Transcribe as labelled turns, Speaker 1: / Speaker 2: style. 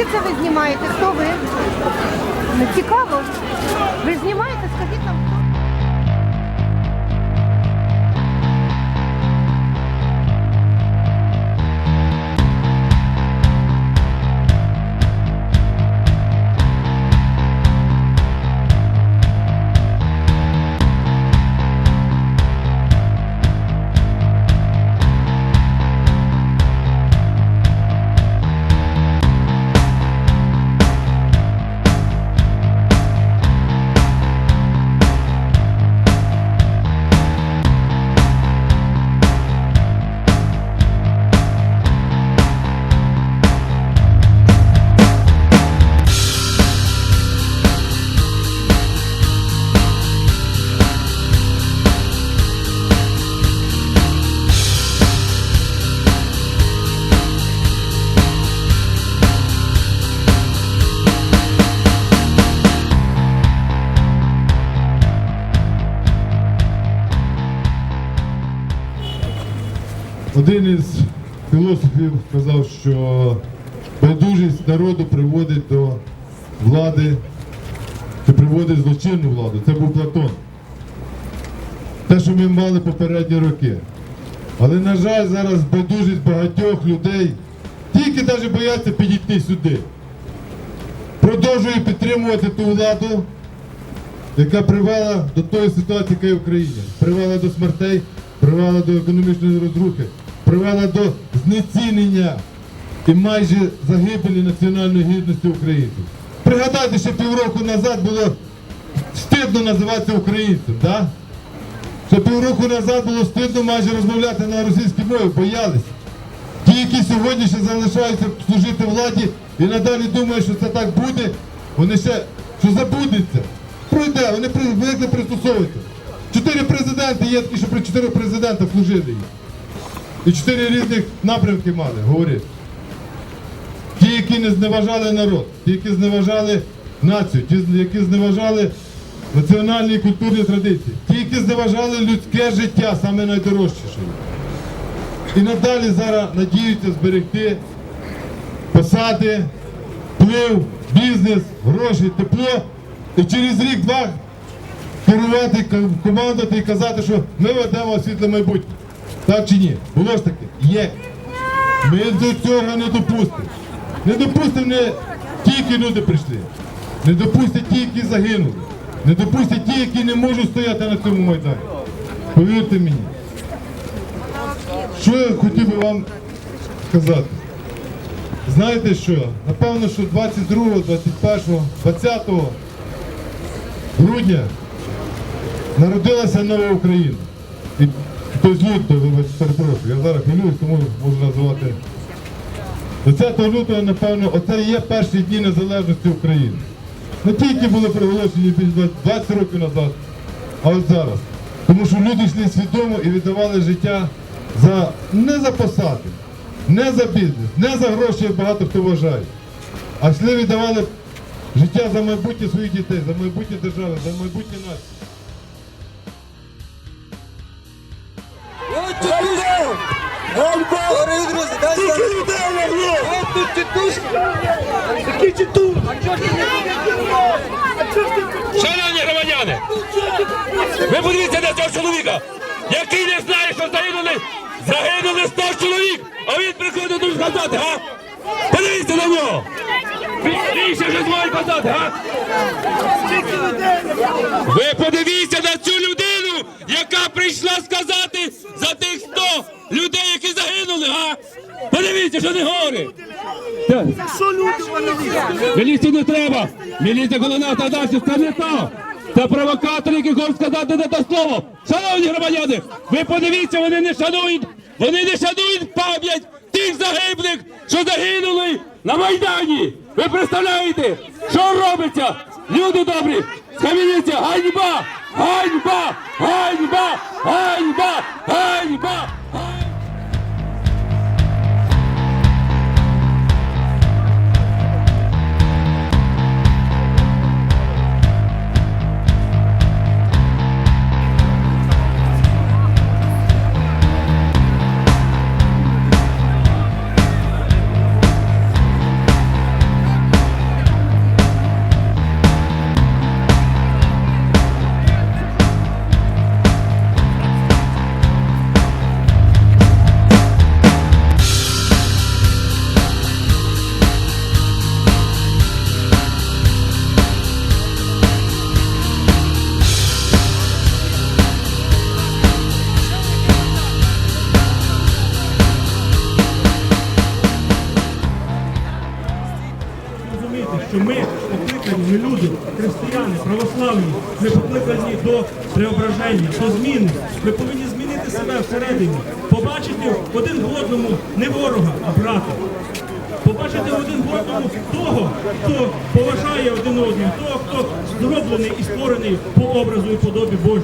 Speaker 1: Звідки це ви знімаєте? Хто ви? Не цікаво. Ви знімаєте? Скажіть нам.
Speaker 2: Один із філософів сказав, що байдужість народу приводить до влади, чи приводить злочинну владу. Це був Платон. Те, що ми мали попередні роки. Але, на жаль, зараз байдужість багатьох людей тільки навіть бояться підійти сюди. Продовжує підтримувати ту владу, яка привела до тої ситуації, яка є в Україні. Привела до смертей, привела до економічної розрухи, привела до знецінення і майже загибелі національної гідності українців. Пригадайте, що півроку назад було стидно називатися українцем, так? Ще півроку назад було стидно майже розмовляти на російській мові, боялися. Ті, які сьогодні ще залишаються служити владі і надалі думають, що це так буде, вони ще що забудеться. Пройде, вони при- звикли пристосовуються. Чотири президенти є такі, що при чотирьох президентах служили. І чотири різних напрямки мали, говорять. Ті, які не зневажали народ, ті, які зневажали націю, ті, які зневажали національні і культурні традиції, ті, які зневажали людське життя, саме найдорожчіше. І надалі зараз надіються зберегти посади, вплив, бізнес, гроші, тепло. І через рік-два керувати, командувати і казати, що ми ведемо світле майбутнє. Так чи ні? Було ж таке? Є. Ми до цього не допустимо. Не допустимо не ті, які люди прийшли. Не допустять ті, які загинули. Не допустять ті, які не можуть стояти на цьому майдані. Повірте мені. Що я хотів би вам сказати? Знаєте що? Напевно, що 22, 21, 20 грудня народилася нова Україна. І хтось лютого, вибач, перепрошую, я зараз хвилююсь, тому можу називати. 20 лютого, напевно, оце і є перші дні незалежності України. Не тільки були проголошені більш 20 років назад, а от зараз. Тому що люди йшли свідомо і віддавали життя за не за посади, не за бізнес, не за гроші, як багато хто вважає, а йшли віддавали життя за майбутнє своїх дітей, за майбутнє держави, за майбутнє нації.
Speaker 3: Шановні громадяни, ви подивіться на цього чоловіка, який не знає, що загинули, загинули 100 чоловік, а він приходить тут казати, а? Подивіться на нього! Більше вже зможуть казати, а? Ви подивіться на цю людину, яка прийшла сказати за тих 100 людей, які загинули, а? Подивіться, що не говорить! Так. Міліції не треба! Міліція головна та далі, це не то! Це провокатори, які хочуть сказати не те слово! Шановні громадяни, ви подивіться, вони не шанують, вони не шанують пам'ять тих загиблих, що загинули на Майдані! Ви представляєте, що робиться? Люди добрі, схаменіться, ганьба! Ганьба! Ганьба! Ганьба! Ганьба!
Speaker 4: Що ми покликані, ми люди, християни, православні, ми покликані до преображення, до зміни. Ми повинні змінити себе всередині, побачити один в одному не ворога, а брата. Побачити один в одному того, хто поважає один одного, того, хто зроблений і створений по образу і подобі Божій.